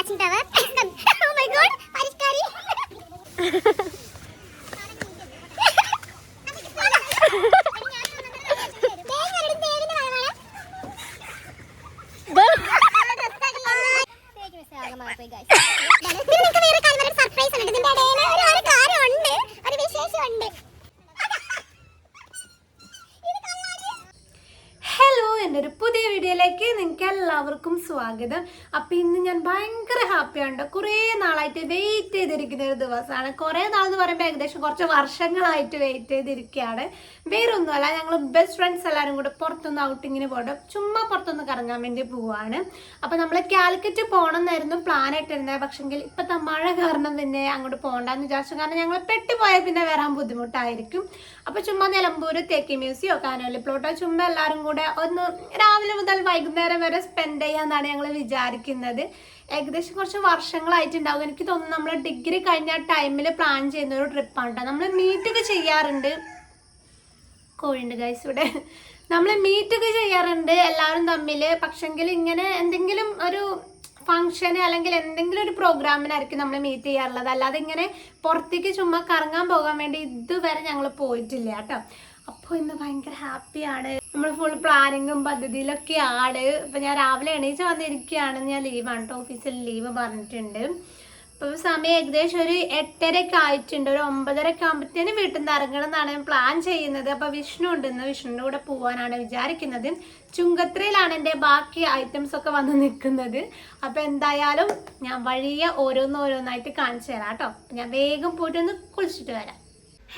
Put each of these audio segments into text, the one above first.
Watching tower oh my god പരിഷ്കാരി surprise ഉണ്ട് ഇതിന്റെ ഇടയിൽ ഒരു ഒരു കാര്യമുണ്ട് ഒരു വിശേഷമുണ്ട് ഹലോ എന്റെ ഒരു പുതിയ വീഡിയോയിലേക്ക് നിങ്ങൾക്ക് എല്ലാവർക്കും സ്വാഗതം അപ്പം ഇന്ന് ഞാൻ ഭയങ്കര ഹാപ്പിയാണ് കുറേ നാളായിട്ട് വെയിറ്റ് ചെയ്തിരിക്കുന്ന ഒരു ദിവസമാണ് കുറേ നാൾ എന്ന് പറയുമ്പോൾ ഏകദേശം കുറച്ച് വർഷങ്ങളായിട്ട് വെയിറ്റ് ചെയ്തിരിക്കുകയാണ് വേറെ ഒന്നുമല്ല ഞങ്ങൾ ബെസ്റ്റ് ഫ്രണ്ട്സ് എല്ലാവരും കൂടെ പുറത്തൊന്ന് ഔട്ടിങ്ങിന് പോകണം ചുമ്മാ പുറത്തൊന്ന് കറങ്ങാൻ വേണ്ടി പോവാണ്. അപ്പം നമ്മൾ കാലിക്കറ്റ് പോകണം എന്നായിരുന്നു പ്ലാൻ ഇട്ടിരുന്നത്. പക്ഷെങ്കിൽ ഇപ്പോഴത്തെ മഴ കാരണം പിന്നെ അങ്ങോട്ട് പോകണ്ടെന്ന് വിചാരിച്ചു. കാരണം ഞങ്ങൾ പെട്ടുപോയാൽ പിന്നെ വരാൻ ബുദ്ധിമുട്ടായിരിക്കും. അപ്പോൾ ചുമ്മാ നിലമ്പൂർ തേക്കി മ്യൂസിയോ കാനോലി പ്ലോട്ടോ ചുമ്മാ എല്ലാവരും കൂടെ ഒന്ന് രാവിലെ മുതൽ വൈകുന്നേരം വരെ സ്പെൻഡ് ചെയ്യാന്നാണ് ഞങ്ങൾ വിചാരിക്കുന്നത്. ഏകദേശം കുറച്ച് വർഷങ്ങളായിട്ടുണ്ടാവും. എനിക്ക് തോന്നുന്നു നമ്മൾ ഡിഗ്രി കഴിഞ്ഞ ടൈമിൽ പ്ലാൻ ചെയ്യുന്ന ഒരു ട്രിപ്പാണ് കേട്ടോ നമ്മൾ മീറ്റൊക്കെ ചെയ്യാറുണ്ട്. കോഴിണ്ട് ഗൈസ് ഇവിടെ നമ്മൾ മീറ്റൊക്കെ ചെയ്യാറുണ്ട് എല്ലാവരും തമ്മിൽ പക്ഷെങ്കിൽ ഇങ്ങനെ എന്തെങ്കിലും ഒരു ഫംഗ്ഷന് അല്ലെങ്കിൽ എന്തെങ്കിലും ഒരു പ്രോഗ്രാമിനായിരിക്കും നമ്മൾ മീറ്റ് ചെയ്യാറുള്ളത്. അല്ലാതെ ഇങ്ങനെ പുറത്തേക്ക് ചുമ്മാ കറങ്ങാൻ പോകാൻ വേണ്ടി ഇതുവരെ ഞങ്ങൾ പോയിട്ടില്ല കേട്ടോ. അപ്പോൾ ഇന്ന് ഭയങ്കര ഹാപ്പിയാണ് നമ്മൾ ഫുൾ പ്ലാനിങ്ങും പദ്ധതിയിലൊക്കെ ആണ് ഇപ്പം ഞാൻ രാവിലെ എണീച്ച് വന്നിരിക്കുകയാണ്. ഞാൻ ലീവാണ് കേട്ടോ ഓഫീസിൽ ലീവ് പറഞ്ഞിട്ടുണ്ട്. ഇപ്പോൾ സമയം ഏകദേശം ഒരു എട്ടരയൊക്കെ ആയിട്ടുണ്ട്. ഒരു ഒമ്പതരയൊക്കെ ആകുമ്പോഴത്തേനും വീട്ടിൽ നിന്ന് ഇറങ്ങണം എന്നാണ് പ്ലാൻ ചെയ്യുന്നത്. അപ്പോൾ വിഷ്ണു ഉണ്ടെന്ന് വിഷ്ണുവിന്റെ കൂടെ പോകാനാണ് വിചാരിക്കുന്നത്. ചുങ്കത്രയിലാണ് എന്റെ ബാക്കി ഐറ്റംസ് ഒക്കെ വന്ന് നിൽക്കുന്നത്. അപ്പോൾ എന്തായാലും ഞാൻ വഴിയെ ഓരോന്നോരോന്നായിട്ട് കാണിച്ചു തരാം കേട്ടോ. ഞാൻ വേഗം പോയിട്ടൊന്ന് കുളിച്ചിട്ട് വരാം.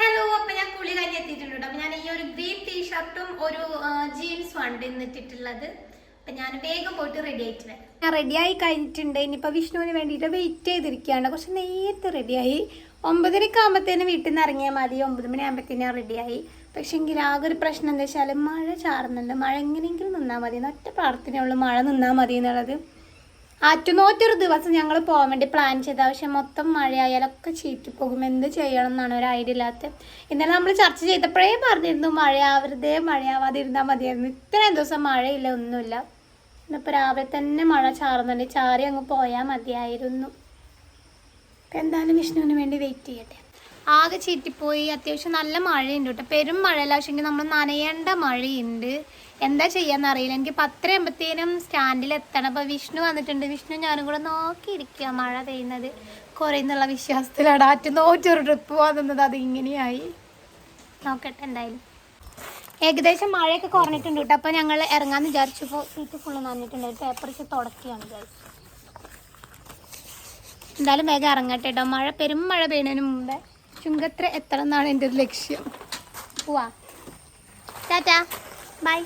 ഹലോ അപ്പൊ ഞാൻ കുളി കഴിഞ്ഞ് എത്തിയിട്ടുണ്ട് അപ്പൊ ഞാൻ ഈ ഒരു ഗ്രീൻ ടീഷർട്ടും ഒരു ജീൻസും ആണ് ഇന്നിട്ടിട്ടുള്ളത് ഞാൻ വേഗം റെഡി ഞാൻ റെഡിയായി കഴിഞ്ഞിട്ടുണ്ട്. ഇനിയിപ്പോ വിഷ്ണുവിന് വേണ്ടിയിട്ട് വെയിറ്റ് ചെയ്തിരിക്കുകയാണ്. കുറച്ച് നേരത്തെ റെഡിയായി ഒമ്പതരക്ക് ആകുമ്പോഴത്തേനും വീട്ടിൽ നിന്ന് ഇറങ്ങിയാൽ മതി. ഒമ്പത് മണി ആകുമ്പോഴത്തേനും ഞാൻ റെഡിയായി പക്ഷെ എങ്കിൽ ആകെ ഒരു പ്രശ്നം എന്താ വെച്ചാൽ മഴ ചാറുന്നുണ്ട്. മഴ എങ്ങനെയെങ്കിലും നിന്നാൽ മതി. ഒറ്റ പ്രാർത്ഥനയുള്ളൂ മഴ നിന്നാൽ മതി എന്നുള്ളത്. ആറ്റുനോറ്റൊരു ദിവസം ഞങ്ങൾ പോകാൻ വേണ്ടി പ്ലാൻ ചെയ്ത പക്ഷെ മൊത്തം മഴയായാലൊക്കെ ചീറ്റി പോകും എന്ത് ചെയ്യണം എന്നാണ് ഒരു ഐഡിയ ഇല്ലാത്ത. ഇന്നലെ നമ്മൾ ചർച്ച ചെയ്തപ്പോഴേ പറഞ്ഞിരുന്നു മഴയാവരുതേ മഴയാവാതിരുന്നാൽ മതിയായിരുന്നു. ഇത്രയും ദിവസം മഴയില്ല ഒന്നുമില്ല. ഇന്നിപ്പോൾ രാവിലെ തന്നെ മഴ ചാറുന്നുണ്ട്. ചാറി അങ്ങ് പോയാൽ മതിയായിരുന്നു. അപ്പം എന്തായാലും വിഷ്ണുവിന് വേണ്ടി വെയിറ്റ് ചെയ്യട്ടെ. ആകെ ചീറ്റിപ്പോയി. അത്യാവശ്യം നല്ല മഴയുണ്ട് കേട്ടോ. പെരും മഴയല്ല. പക്ഷെങ്കിൽ നമ്മൾ നനയേണ്ട മഴയുണ്ട്. എന്താ ചെയ്യാന്ന് അറിയില്ല. എനിക്ക് പത്തര എമ്പത്തേനും സ്റ്റാൻഡിൽ എത്തണം. അപ്പോൾ വിഷ്ണു വന്നിട്ടുണ്ട്. വിഷ്ണു ഞാനും കൂടെ നോക്കിയിരിക്കുക മഴ പെയ്യുന്നത്. കുറയുന്നുള്ള വിശ്വാസത്തിലാണ്. ആറ്റ് നോറ്റൊരു ട്രിപ്പ് വന്നത് അത് ഇങ്ങനെയായി. നോക്കട്ടെ എന്തായാലും. ഏകദേശം മഴയൊക്കെ കുറഞ്ഞിട്ടുണ്ട് കേട്ടോ. അപ്പോൾ ഞങ്ങൾ ഇറങ്ങാന്ന് വിചാരിച്ചപ്പോൾ സീറ്റ് ഫുള്ള് നനഞ്ഞിട്ടുണ്ട് പേപ്പർ വെച്ച് തുടക്കുകയാണ് എന്തായാലും വേഗം ഇറങ്ങട്ടെ കേട്ടോ. മഴ പെരും മഴ പെയ്യുന്നതിന് മുമ്പേ ചുങ്കത്ര എത്തണം എന്നാണ് എന്റെ ഒരു ലക്ഷ്യം. പോവാ. ടാറ്റാ. ബൈ.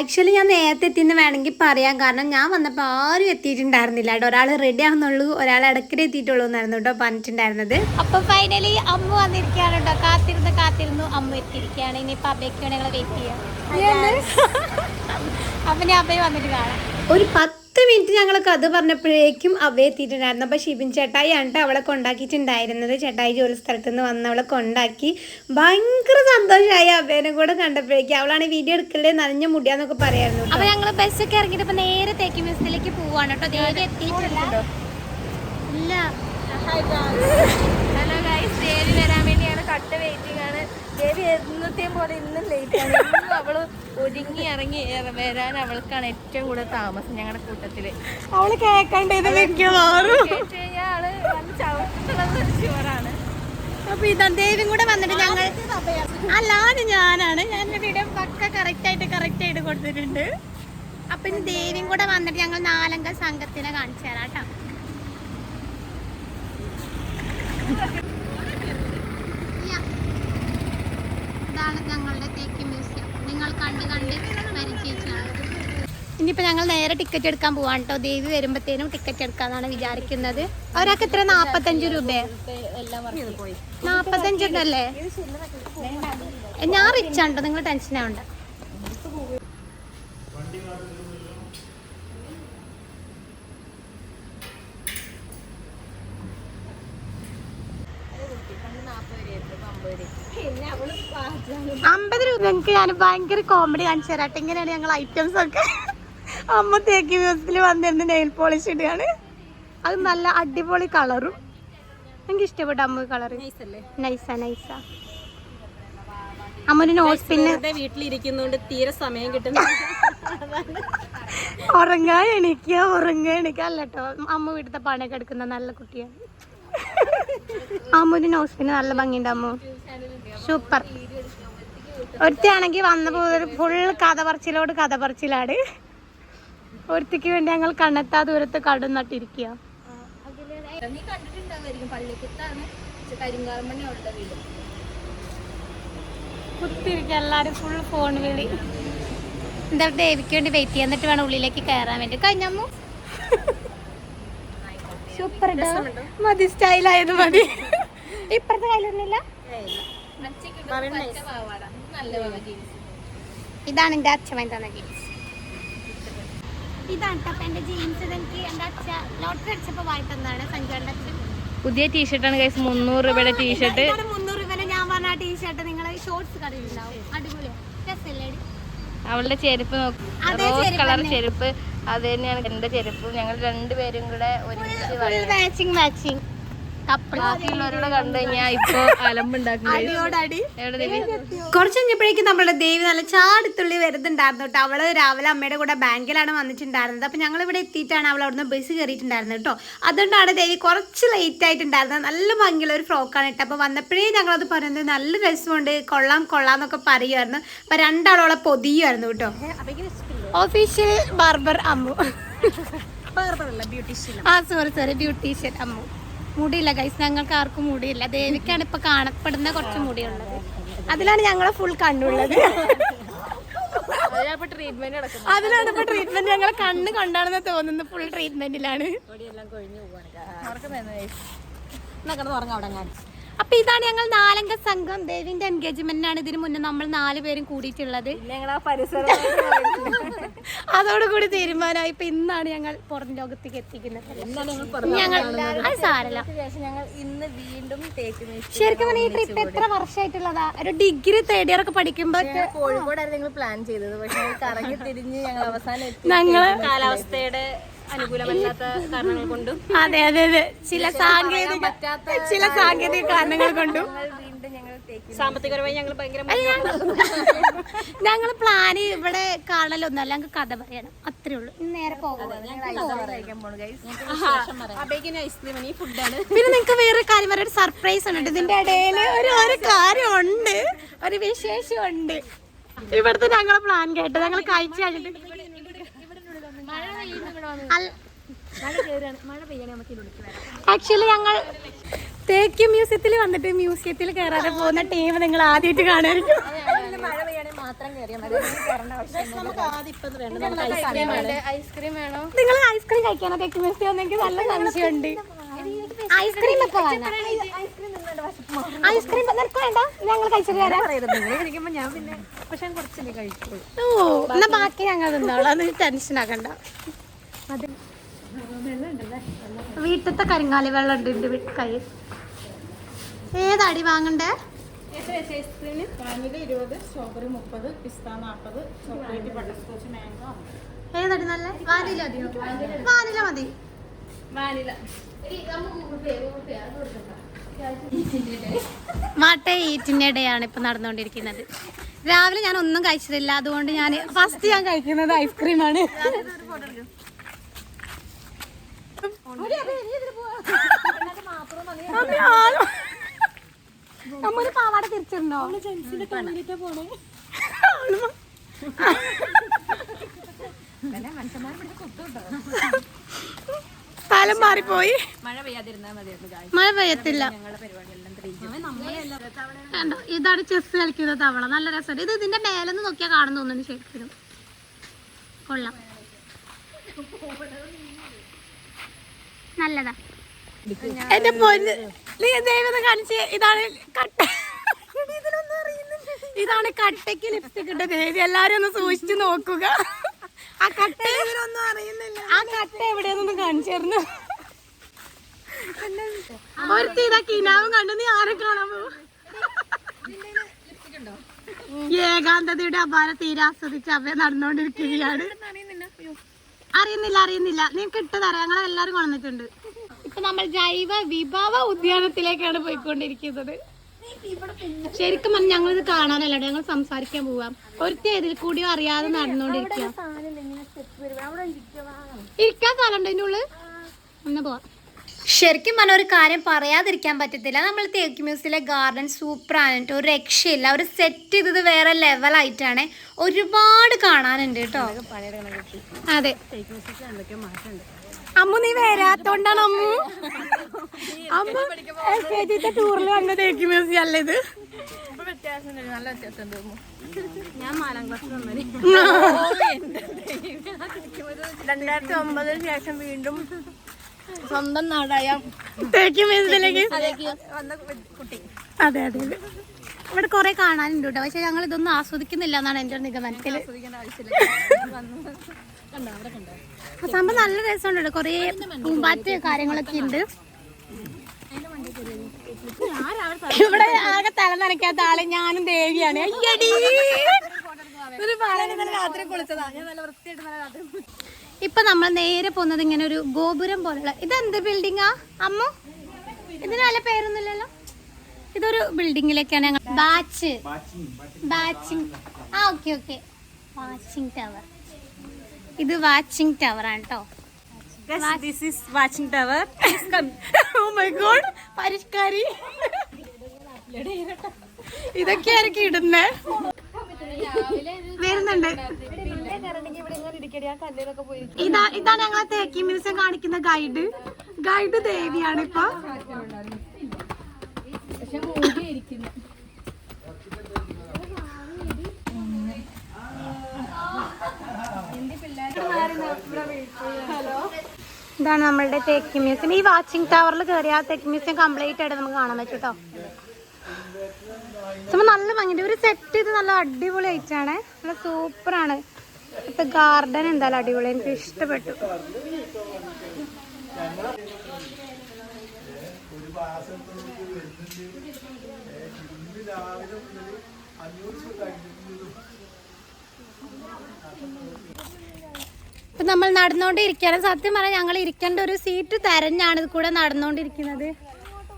ആക്ച്വലി ഞാൻ നേരത്തെ എത്തിയെന്ന് വേണമെങ്കിൽ പറയാം. കാരണം ഞാൻ വന്നപ്പോൾ ആരും എത്തിയിട്ടുണ്ടായിരുന്നില്ല കേട്ടോ. ഒരാൾ റെഡി ആവുന്നുള്ളൂ. ഒരാൾ ഇടയ്ക്കിടെ എത്തിയിട്ടുള്ളൂ എന്നായിരുന്നു കേട്ടോ പറഞ്ഞിട്ടുണ്ടായിരുന്നത്. അപ്പൊ ഫൈനലി അമ്മ വന്നിരിക്കുകയാണ് കേട്ടോ. കാത്തിരുന്ന് കാത്തിരുന്നു അമ്മ എത്തിയിരിക്കുകയാണ്. ഇനിയിപ്പോൾ അബയ്ക്ക് വേണമെങ്കിൽ വെയിറ്റ് ചെയ്യാം. അപ്പൊ ഞാൻ അമ്മയെ വന്നിട്ട് കാണാം. ഒരു പത്ത് മിനിറ്റ് ഞങ്ങൾ കഥ പറഞ്ഞപ്പോഴേക്കും അവ എത്തിയിട്ടുണ്ടായിരുന്നു. അപ്പോൾ ഷിബിൻ ചേട്ടായി ആണ് അവളെ കൊണ്ടാക്കിയിട്ടുണ്ടായിരുന്നത്. ചേട്ടായി ജോലി സ്ഥലത്ത് നിന്ന് വന്ന് അവളെ കൊണ്ടാക്കി. ഭയങ്കര സന്തോഷമായി അവനെ കൂടെ കണ്ടപ്പോഴേക്കും. അവളാണ് വീഡിയോ എടുക്കലേ നനഞ്ഞ മുടിയാന്നൊക്കെ പറയായിരുന്നു അപ്പോൾ ഞങ്ങൾ ബസ്സൊക്കെ ഇറങ്ങിയിട്ട് ഇപ്പോൾ നേരെ തേക്കി മ്യൂസിയത്തിലേക്ക് പോവാണ് കേട്ടോ. ദേവി എത്തിയിട്ടുണ്ടോ ഇല്ല. ഹലോ ഗൈസ് ദേവി വരാൻ വേണ്ടിയാണ് കട്ട് വെയിറ്റിംഗ് ആണ്. ദേവി എന്നത്തെയും പോലെ ഇന്നും ലേറ്റ് ആണ്. ഇന്നും അവൾ ഒരുങ്ങി ഇറങ്ങി വരാൻ അവൾക്കാണ് ഏറ്റവും കൂടുതൽ താമസം ഞങ്ങളുടെ കൂട്ടത്തിൽ. അവൾ കേക്കണ്ടേത് മിക്കവാറും. കേട്ട് ആൾ വന്ന് ഷുവറാണ് അപ്പൊ ഇതാ കൂടെ വന്നിട്ട് ഞങ്ങൾ അല്ലാതെ ഞാനാണ്. ഞാൻ വീഡിയോ പക്ക കറക്റ്റ് ആയിട്ട് കറക്റ്റ് ആയിട്ട് കൊടുത്തിട്ടുണ്ട്. അപ്പൊ ഇനി ദേവിയും കൂടെ വന്നിട്ട് ഞങ്ങൾ നാലംഗ സംഘത്തിനെ കാണിച്ചു തരാം കേട്ടോ. ഇതാണ് ഞങ്ങളുടെ തേക്ക് മ്യൂസിയം. നിങ്ങൾ കണ്ട് കണ്ട് പരിചയിച്ചാണ് ഇനിയിപ്പോൾ ഞങ്ങൾ നേരെ ടിക്കറ്റ് എടുക്കാൻ പോവാണ് കേട്ടോ ദേവി വരുമ്പത്തേനും ടിക്കറ്റ് എടുക്കാന്നാണ് വിചാരിക്കുന്നത്. ഒരാൾക്ക് എത്ര? നാപ്പത്തഞ്ച് രൂപയെ നാപ്പത്തഞ്ചുണ്ടല്ലേ ഞാൻ റിച്ച് ആണ്ടോ നിങ്ങൾ ടെൻഷൻ ഞാൻ ഭയങ്കര കോമഡി കാണിച്ചു തരാട്ടെ ഇങ്ങനെയാണ് ഞങ്ങൾ ഐറ്റംസ് ഒക്കെ അമ്മ തേക്ക് മ്യൂസിയത്തിൽ വന്നിരുന്ന് നെയിൽ പോളിഷ് ഇടുകയാണ്. അത് നല്ല അടിപൊളി കളറും എനിക്ക് ഇഷ്ടപ്പെട്ടു അമ്മ കളർ നൈസാ നൈസാ അമ്മൊരു നോസ് പിന്നെ വീട്ടിലിരിക്കുന്നോണ്ട് തീരെ സമയം കിട്ടുന്നു ഉറങ്ങാ എണീക്കുക ഉറങ്ങാ എണീക്കുക അല്ല കേട്ടോ അമ്മ വീട്ടിലത്തെ പണിയൊക്കെ എടുക്കുന്ന നല്ല കുട്ടിയാണ്. അമ്മൊരു നോസ് പിന്നെ നല്ല ഭംഗിയുണ്ട് അമ്മ. സൂപ്പർ ഒരുത്തിയാണെങ്കിൽ വന്നപ്പോൾ ഒരു ഫുൾ കഥ പറച്ചിലോട് കഥ പറച്ചിലാണ് ഒരുത്തിക്ക് വേണ്ടി ഞങ്ങൾ കണ്ണെത്താ ദൂരത്ത് കടും നട്ടിരിക്കുക നീ കണ്ടിട്ടുണ്ടാവുമായിരിക്കും പള്ളിക്കുത്താണ്. അവളുടെ വീട്. കുത്തിരിക്കുക ഫുൾ ഫോൺ വിളി. എന്താ ദേവിക്ക് വേണ്ടി വെയിറ്റ് ചെയ്യാൻ എന്നിട്ട് വേണം ഉള്ളിലേക്ക് കയറാൻ വേണ്ടി. കഴിഞ്ഞമ്മു. സൂപ്പർ മതി സ്റ്റൈലായത് മതി. ഇപ്പഴത്തെ കയ്യിലൊന്നുമില്ല. ഇതാണ് എന്റെ അച്ഛൻ തന്ന ജീൻസ് ഇതാണ് കേട്ടോ എന്റെ ജീൻസ് എനിക്ക് എന്റെ അച്ഛ ലോട്ടറി അടിച്ചപ്പോൾ വാങ്ങി തന്നതാണ് സഞ്ജുവിന്റെ അച്ഛൻ. പുതിയ ടീഷർട്ടാണ് കൈസ് മുന്നൂറ് രൂപയുടെ ടീഷർട്ട് മുന്നൂറ് രൂപ ഞാൻ പറഞ്ഞ ടീഷർട്ട് നിങ്ങൾ ഷോർട്സ് കടയിലുണ്ടാവും. അടിപൊളിയാണ് രസമല്ലേ അവളുടെ ചെരുപ്പ് നോക്ക്. അതേ റോസ് കളർ ചെരുപ്പ്. അത് തന്നെയാണ് എന്റെ ചെരുപ്പ്. ഞങ്ങൾ രണ്ടുപേരും കൂടെ ഒരുമിച്ച് മാച്ചിങ് മാച്ചിങ് ബാക്കിയുള്ളവരോട് കണ്ടു കഴിഞ്ഞാൽ ഇപ്പൊ അലമ്പുണ്ടാക്കുന്നത്. കുറച്ച് കഴിഞ്ഞപ്പോഴേക്കും നമ്മുടെ ദേവി നല്ല ചാടിത്തുള്ളി വരുന്നുണ്ടായിരുന്നു കേട്ടോ. അവൾ രാവിലെ അമ്മയുടെ കൂടെ ബാങ്കിലാണ് വന്നിട്ടുണ്ടായിരുന്നത്. അപ്പൊ ഞങ്ങൾ ഇവിടെ എത്തിയിട്ടാണ് അവൾ അവിടുന്ന് ബസ് കയറിയിട്ടുണ്ടായിരുന്നത് കേട്ടോ. അതുകൊണ്ടാണ് ദേവി കുറച്ച് ലേറ്റ് ആയിട്ടുണ്ടായിരുന്നത്. നല്ല ഭംഗിയുള്ള ഒരു ഫ്രോക്കാണ് കേട്ടോ. അപ്പൊ വന്നപ്പോഴേ ഞങ്ങൾ അത് പറയുന്നത് നല്ല രസമുണ്ട്. കൊള്ളാം കൊള്ളാം എന്നൊക്കെ പറയുമായിരുന്നു അപ്പൊ രണ്ടാളോളെ പൊതിയുമായിരുന്നു കേട്ടോ. Official barber Ammu. ആ സോറി സോറി ബ്യൂട്ടീഷ്യൻ അമ്മു. മുടിയില്ല ഗൈസ് ഞങ്ങൾക്ക് ആർക്കും മുടിയില്ല ദേവിക്കാണ് ഇപ്പൊ കാണപ്പെടുന്ന കുറച്ച് മുടിയുള്ളത്. അതിലാണ് ഞങ്ങളെ ഫുൾ കണ്ണുള്ളത്. അതിലാണ് ഇപ്പൊ ട്രീറ്റ്മെന്റ് ഞങ്ങളെ കണ്ണ് കണ്ടാണെന്ന് തോന്നുന്നു ഫുൾ ട്രീറ്റ്മെന്റിലാണ് അപ്പൊ ഇതാണ് ഞങ്ങൾ നാലംഗ സംഘം. ദേവിന്റെ എൻഗേജ്മെന്റിനാണ് ഇതിനു മുന്നേ നമ്മൾ നാല് പേരും കൂടിയിട്ടുള്ളത്. അതോടുകൂടി തീരുമാനമായി. ഇപ്പൊ ഇന്നാണ് ഞങ്ങൾ പുറം ലോകത്തേക്ക് എത്തിക്കുന്നത്. ഞങ്ങൾ അത് സാരല്ല. ശരിക്കും പറഞ്ഞാൽ ഈ ട്രിപ്പ് എത്ര വർഷമായിട്ടുള്ളതാ ഒരു ഡിഗ്രി തേർഡ് ഇയർ ഒക്കെ പഠിക്കുമ്പോ കോഴിക്കോടായിരുന്നു പ്ലാൻ ചെയ്തത്. പക്ഷെ കറങ്ങി തിരിഞ്ഞ് ഞങ്ങൾ അവസാനം എത്തി ഞങ്ങൾ കാലാവസ്ഥയുടെ അനുകൂലമല്ലാത്ത കാരണങ്ങൾ കൊണ്ടും അതെ അതെ അതെ. ചില സാങ്കേതിക ചില സാങ്കേതിക കാരണങ്ങൾ കൊണ്ടും. സാമ്പത്തികപരമായി ഞങ്ങൾ ഭയങ്കര ഞങ്ങൾ പ്ലാന് ഇവിടെ കാണലൊന്നല്ല ഞങ്ങൾക്ക് കഥ പറയണം. അത്രേ ഉള്ളൂ. നേരെ പിന്നെ നിങ്ങൾക്ക് വേറെ കാര്യം പറയാൻ സർപ്രൈസ് ഉണ്ട്. ഇതിന്റെ ഇടയിൽ ഒരു ഒരു കാര്യമുണ്ട്. ഒരു വിശേഷമുണ്ട്. ഇവിടുത്തെ ഞങ്ങളെ പ്ലാൻ കേട്ടോ ഞങ്ങൾ കഴിച്ചു കഴിഞ്ഞിട്ട് ആക്ച്വലി ഞങ്ങൾ തേക്ക് മ്യൂസിയത്തിൽ വന്നിട്ട് മ്യൂസിയത്തിൽ കയറാതെ പോകുന്ന ടീം നിങ്ങൾ ആദ്യമായിട്ട് കാണായിരിക്കും ഐസ്ക്രീം വേണോ? നിങ്ങൾ ഐസ്ക്രീം കഴിക്കാനോ തേക്ക് മ്യൂസിയം നല്ല സംശയമുണ്ട് ഐസ്ക്രീം ഒക്കെ ഐസ്ക്രീം നിനക്ക് വേണ്ട. ഞങ്ങൾ കഴിച്ചിട്ട് വരാം. ഞാൻ പിന്നെ പക്ഷെ കുറച്ചല്ലേ കഴിക്കുള്ളൂ. ഓ എന്നാ ബാക്കി ഞങ്ങൾ തിന്നോളാം. അത് ടെൻഷൻ ആക്കണ്ട. വീട്ടിലത്തെ കരിങ്ങാലി വെള്ളം ഉണ്ട് എന്റെ വീട്ടിൽ കൈ ഏതാടി വാങ്ങണ്ടേ? വാനില ഇരുപത് സ്ട്രോബെറി മുപ്പത് പിസ്ത നാൽപ്പത് ചോക്ലേറ്റ് ബട്ടർസ്കോച്ച് മാംഗോ ഏതടി നല്ല? വാനില മതി. വാനില. മതി വാനില. മാട്ടെ ഈറ്റിന്റെ ഇടയാണ് ഇപ്പൊ നടന്നുകൊണ്ടിരിക്കുന്നത്. രാവിലെ ഞാൻ ഒന്നും കഴിച്ചിട്ടില്ല അതുകൊണ്ട് ഞാൻ ഫസ്റ്റ് ഞാൻ കഴിക്കുന്നത് ഐസ്ക്രീമാണ് നമ്മൊരു പാവാട തിരിച്ചിരുന്നോ മനുഷ്യന്മാർ മാറിപ്പോയി മഴ പെയ്യാതിരുന്നാൽ മാറിപ്പോയി. മഴ പെയ്യത്തില്ല. ഞങ്ങളുടെ പരിപാടിയെല്ലാം കണ്ടോ? ഇതാണ് ചെസ് കളിക്കുന്ന തവള. നല്ല രസമുണ്ട്. ഇത് ഇതിന്റെ മേലെന്ന് നോക്കിയാൽ കാണുന്ന തോന്നുന്നു ശരിക്കും. കൊള്ളാം. നല്ലതാ. എന്റെ പൊന്ന്. നീ ദൈവം കാണിച്ച് ഇതാണ് കട്ട. ഇതാണ് കട്ടയ്ക്ക് ലിപ്സ്റ്റിക് ഇട്ട ദേവി എല്ലാരും ഒന്ന് സൂക്ഷിച്ചു നോക്കുക. ആ കട്ട ഇവരൊന്നും അറിയുന്നില്ല. ആ കട്ട എവിടെയാന്നൊന്നും കാണിച്ചേർന്നു ഒരുത്തി ഇതാ കിനാവും കണ്ടു. നീ ആരെ കാണാൻ പോകും ഏകാന്തതയുടെ അപാര തീരെ ആസ്വദിച്ച് അവയെ നടന്നുകൊണ്ടിരിക്കുകയാണ്. അറിയുന്നില്ല. അറിയുന്നില്ല നീ ഇട്ട് തരാം ഞങ്ങൾ എല്ലാരും കൊണ്ടിട്ടുണ്ട് ഇപ്പൊ നമ്മൾ ജൈവ വിഭവ ഉദ്യാനത്തിലേക്കാണ് പോയിക്കൊണ്ടിരിക്കുന്നത്. ശരിക്കും പറഞ്ഞാൽ ഇത് കാണാനല്ല ഞങ്ങൾ സംസാരിക്കാൻ പോവാം. ഒരു ഇതിൽ കൂടിയോ അറിയാതെ നടന്നുകൊണ്ടിരിക്കുക ഇരിക്കാൻ സ്ഥലമുണ്ട് അതിന്റെ ഉള്ളിൽ? ഒന്ന് പോവാം. ശരിക്കും പറഞ്ഞ ഒരു കാര്യം പറയാതിരിക്കാൻ പറ്റത്തില്ല. നമ്മൾ തേക്ക് മ്യൂസിലെ ഗാർഡൻ സൂപ്പർ ആയിട്ട് ഒരു രക്ഷയില്ല. ഒരു സെറ്റ് ചെയ്തത് വേറെ ലെവലായിട്ടാണ് ഒരുപാട് കാണാനുണ്ട് കേട്ടോ. അതെ. അമ്മു നീ വരാത്തോണ്ടാണ് അമ്മു. അമ്മ എൽ കെ ജിത്തെ ടൂറിൽ വന്ന തേക്ക് മ്യൂസിയം അല്ല ഇത്? ഇപ്പൊ വ്യത്യാസം ഉണ്ട്, നല്ല വ്യത്യാസം ഉണ്ട് തോന്നുന്നു. രണ്ടായിരത്തി ഒമ്പതിന് ശേഷം വീണ്ടും സ്വന്തം നാടായ തേക്ക് മ്യൂസിയത്തിലേക്ക് വന്ന കുട്ടി. അതെ അതെ അതെ. ഇവിടെ കുറെ കാണാനുണ്ട് കേട്ടോ. പക്ഷെ ഞങ്ങൾ ഇതൊന്നും ആസ്വദിക്കുന്നില്ല എന്നാണ് എന്റെ ഒരു നിഗമനത്തിൽ സംഭവം നല്ല രസമുണ്ട് കേട്ടോ. കുറേ പൂമ്പാറ്റ് കാര്യങ്ങളൊക്കെ ഉണ്ട്. ഇവിടെ ആകെ തല നനയ്ക്കാത്ത ആൾ ഞാനും ദേവിയാണ്. രാത്രി കുളിച്ചതാ. ഞാൻ നല്ല വൃത്തിയായിട്ട് നല്ല രാത്രി ഇപ്പൊ നമ്മൾ നേരെ പോകുന്നത് ഇങ്ങനെ ഒരു ഗോപുരം പോലുള്ള ഇതെന്ത് ബിൽഡിങ്ങാ അമ്മ? ഇതിന് നല്ല പേരൊന്നുമില്ലല്ലോ? ഇതൊരു ബിൽഡിങ്ങിലേക്കാണ് ഞങ്ങൾ ബാച്ച് ബാച്ചിങ് ആ ഓക്കെ ഓക്കെ വാച്ചിങ് ടവർ ഇത് വാച്ചിങ് ടവർ ആണ് കേട്ടോ this is watching tower oh my god പരിഷ്കാരി. ഇതൊക്കെയായിരിക്കും ഇടുന്നേ. വരുന്നുണ്ട്. ഇതാ ഇതാണ് ഞങ്ങളെ തേക്കി മ്യൂസിയം കാണിക്കുന്ന ഗൈഡ് ഗൈഡ് ദേവിയാണ് ഇപ്പൊ. ഇതാണ് നമ്മളുടെ തേക്ക് മ്യൂസിയം. ഈ വാച്ചിങ് ടവറിൽ കയറിയ തേക്ക് മ്യൂസിയം കംപ്ലീറ്റ് ആയിട്ട് നമുക്ക് കാണാൻ പറ്റും കേട്ടോ നല്ല ഭംഗിയുണ്ട്. ഒരു സെറ്റ് ചെയ്ത് നല്ല അടിപൊളി ആയിട്ടാണ് നല്ല സൂപ്പറാണ് ആണ്. ഗാർഡൻ എന്തായാലും അടിപൊളി. എനിക്ക് ഇഷ്ടപ്പെട്ടു. ഇപ്പൊ നമ്മൾ നടന്നുകൊണ്ടിരിക്കുകയാണ്. സത്യം പറഞ്ഞാൽ ഞങ്ങൾ ഇരിക്കേണ്ട ഒരു സീറ്റ് തെരഞ്ഞാണ് ഇത് കൂടെ നടന്നുകൊണ്ടിരിക്കുന്നത്.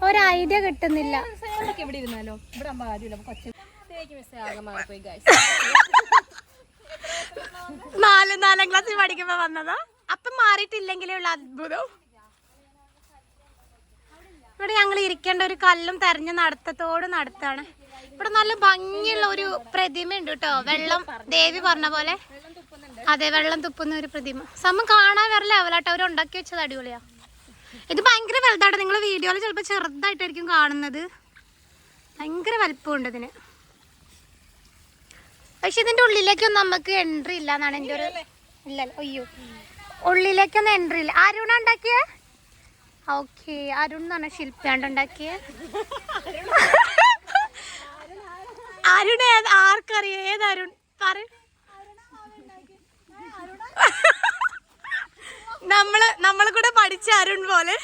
ഒരു ഐഡിയ കിട്ടുന്നില്ല. ഇവിടെ ഇരുന്നാലോ? ഇവിടെ ആകുമ്പോ ആരുമില്ല അപ്പൊ കൊച്ചു തേക്ക് മിസ് ആകെ മാറിപ്പോയി ഗൈസ് നാല് നാലാം ക്ലാസ്സിൽ പഠിക്കുമ്പോ വന്നതാ. അപ്പൊ മാറിയിട്ടില്ലെങ്കിലേ ഉള്ള അത്ഭുതം. ഇവിടെ ഞങ്ങൾ ഇരിക്കേണ്ട ഒരു കല്ലും തെരഞ്ഞ് നടത്തത്തോട് നടത്താണ്. ഇവിടെ നല്ല ഭംഗിയുള്ള ഒരു പ്രതിമ ഉണ്ട് കേട്ടോ. വെള്ളം ദേവി പറഞ്ഞ പോലെ. അതെ വെള്ളം തുപ്പുന്ന ഒരു പ്രതിമ. സംഭവം കാണാൻ വരല്ലേ. അവലാട്ട് അവർ ഉണ്ടാക്കി വെച്ചത് അടിപൊളിയാ. ഇത് ഭയങ്കര വലുതാട്ടോ നിങ്ങൾ വീഡിയോയിൽ ചിലപ്പോൾ ചെറുതായിട്ടായിരിക്കും കാണുന്നത്. ഭയങ്കര വലുപ്പമുണ്ട് ഇതിന്. പക്ഷെ ഇതിന്റെ ഉള്ളിലേക്കൊന്നും നമുക്ക് എൻട്രി ഇല്ല എന്നാണ് എന്റെ ഒരു ഇല്ലല്ലോ അയ്യോ. ഉള്ളിലേക്കൊന്നും എൻട്രി ഇല്ല. അരുണ ഉണ്ടാക്കിയേ? ഓക്കെ അരുൺ എന്ന് പറഞ്ഞ ശില്പിയാണ്ട് ഉണ്ടാക്കിയ. അരുൺ ആർക്കറിയാം? ഏത് അരുൺ? പറ നമ്മൾ നമ്മളെ കൂടെ പഠിച്ച അരുൺ പോലെ.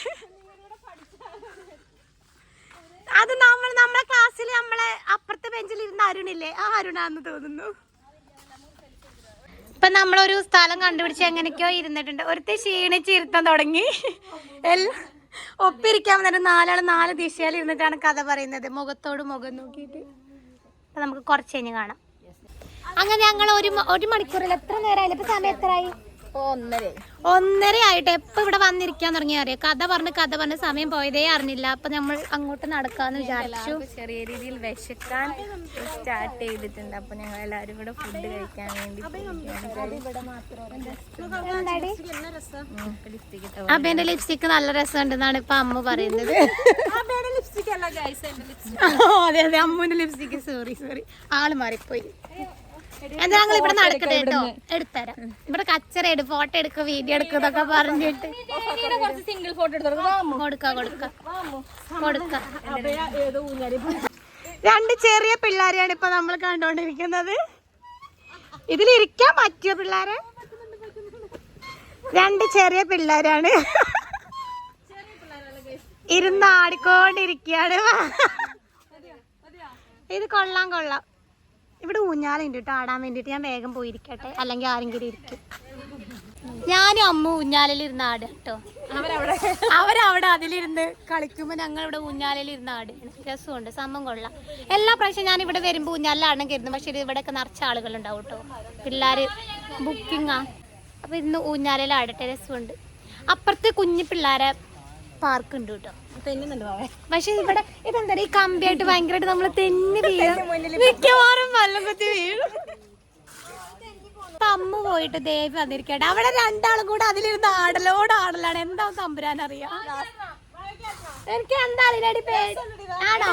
അത് നമ്മൾ നമ്മളെ ക്ലാസ്സിൽ നമ്മളെ അപ്പുറത്തെ ബെഞ്ചിൽ ഇരുന്ന അരുണില്ലേ? ആ അരുണാന്ന് തോന്നുന്നു. ഇപ്പൊ നമ്മളൊരു സ്ഥലം കണ്ടുപിടിച്ച് എങ്ങനെയൊക്കെയോ ഇരുന്നിട്ടുണ്ട്. ഒരുത്തെ ക്ഷീണിച്ചിരുത്താൻ തുടങ്ങി. എല്ലാം ഒപ്പിരിക്കാൻ നേരം നാലാൾ നാല് ദിശയിൽ ഇരുന്നിട്ടാണ് കഥ പറയുന്നത്. മുഖത്തോട് മുഖം നോക്കിയിട്ട്. അപ്പൊ നമുക്ക് കുറച്ച് കഴിഞ്ഞ് കാണാം. അങ്ങനെ ഞങ്ങൾ ഒരു ഒരു മണിക്കൂറിൽ എത്ര നേരമായില്ല ഇപ്പൊ സമയം എത്രയായി? ഒന്നര ഒന്നര ആയിട്ട് എപ്പോ ഇവിടെ വന്നിരിക്കാൻ തുടങ്ങി അറിയാം? കഥ പറഞ്ഞ് കഥ പറഞ്ഞ് സമയം പോയതേ അറിഞ്ഞില്ല. അപ്പൊ നമ്മൾ അങ്ങോട്ട് നടക്കാന്ന് വിചാരിച്ചു. ചെറിയ രീതിയിൽ വിശക്കാൻ സ്റ്റാർട്ട് ചെയ്തിട്ടുണ്ട്. അപ്പൊ ഞങ്ങൾ എല്ലാവരും കൂടെ ഫുഡ് കഴിക്കാൻ വേണ്ടി അബേന്റെ ലിപ്സ്റ്റിക് നല്ല രസമുണ്ടെന്നാണ് ഇപ്പൊ അമ്മ പറയുന്നത്. അതെ അതെ അമ്മുവിന്റെ ലിപ്സ്റ്റിക് സോറി സോറി ആൾ മാറിപ്പോയി. എന്താ ഞങ്ങൾ ഇവിടെ നടക്കട്ടെ കേട്ടോ? എടുത്തരാം. ഇവിടെ കച്ചറ ഫോട്ടോ എടുക്കുക വീഡിയോ എടുക്കുക എന്നൊക്കെ പറഞ്ഞിട്ട്. സിംഗിൾ ഫോട്ടോ കൊടുക്ക. കൊടുക്ക കൊടുക്ക. രണ്ട് ചെറിയ പിള്ളേരെയാണ് ഇപ്പൊ നമ്മൾ കണ്ടോണ്ടിരിക്കുന്നത്. ഇതിലിരിക്കാൻ പറ്റിയ പിള്ളേരെ? രണ്ട് ചെറിയ പിള്ളേരാണ്. ഇരുന്ന് ആടിക്കൊണ്ടിരിക്കുകയാണ്. ഇത് കൊള്ളാം കൊള്ളാം. ഇവിടെ ഊഞ്ഞാലുണ്ട് കേട്ടോ ആടാൻ വേണ്ടിട്ട് ഞാൻ വേഗം പോയിരിക്കട്ടെ. അല്ലെങ്കിൽ ആരെങ്കിലും ഇരിക്കും. ഞാനും അമ്മ ഊഞ്ഞാലിരുന്ന ആട് കേട്ടോ അവരവിടെ. അതിലിരുന്ന് കളിക്കുമ്പോൾ ഞങ്ങൾ ഇവിടെ ഊഞ്ഞാലിരുന്ന ആട് ആടുകയാണ്. രസമുണ്ട് സംഭവം കൊള്ളാം. എല്ലാ പ്രാവശ്യം ഞാൻ ഇവിടെ വരുമ്പോൾ ഊഞ്ഞാലിലാണ് കരുതും പക്ഷേ ഇവിടെയൊക്കെ നിറച്ച ആളുകൾ ഉണ്ടാവും കേട്ടോ പിള്ളേർ ബുക്കിങ്ങാ അപ്പോൾ ഇന്ന് ഊഞ്ഞാലിൽ ആടട്ടെ രസമുണ്ട്. അപ്പുറത്ത് കുഞ്ഞു പിള്ളേരെ പാർക്ക് ഉണ്ട് കേട്ടോ പക്ഷെ ഇവിടെ ഇതെന്താ ഈ കമ്പിയായിട്ട് ഭയങ്കരമായിട്ട് നമ്മൾ തെന്നി വീഴും. മിക്കവാറും വല്ലം കുത്തി വീഴും. അമ്മ പോയിട്ട് ദേവി വന്നിരിക്കട്ടെ അവിടെ രണ്ടാളും കൂടെ അതിലിരുന്ന് ആടലോട് ആടലാണ്. എന്താ തമ്പുരാൻ അറിയാം? എനിക്ക് എന്താ അതിനടി ആണോ?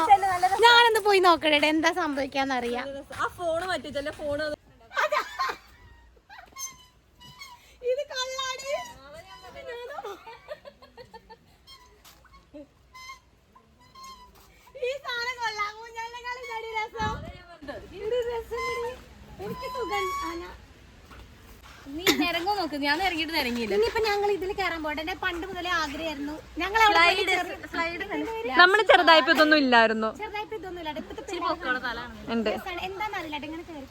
ഞാനൊന്ന് പോയി നോക്കണേടെ എന്താ സംഭവിക്കാന്ന് അറിയാം ആ ഫോണ് പറ്റിച്ചല്ലേ ഫോണ് ഇത് കള്ളാടി ഈ സാധനം കൊള്ളാം ഊഞ്ഞാലിനെക്കാളും ഇതാടി രസം ഇത് രസമുണ്ടെടി. എനിക്ക് സുഖം ആ, ഞാൻ- നീ ഇറങ്ങോ നോക്ക്. ഞാൻ ഇറങ്ങിയിട്ട് ഇറങ്ങിയില്ല. ഇനിയിപ്പോ ഞങ്ങൾ ഇതിൽ കയറാൻ പോട്ടെ എന്റെ പണ്ട് മുതലേ ആഗ്രഹമായിരുന്നു. ഞങ്ങൾ നമ്മൾ ചെറുതായപ്പോ ഇതൊന്നും ഇല്ലായിരുന്നു. എന്താന്നറിയില്ല ഇങ്ങനെ കയറി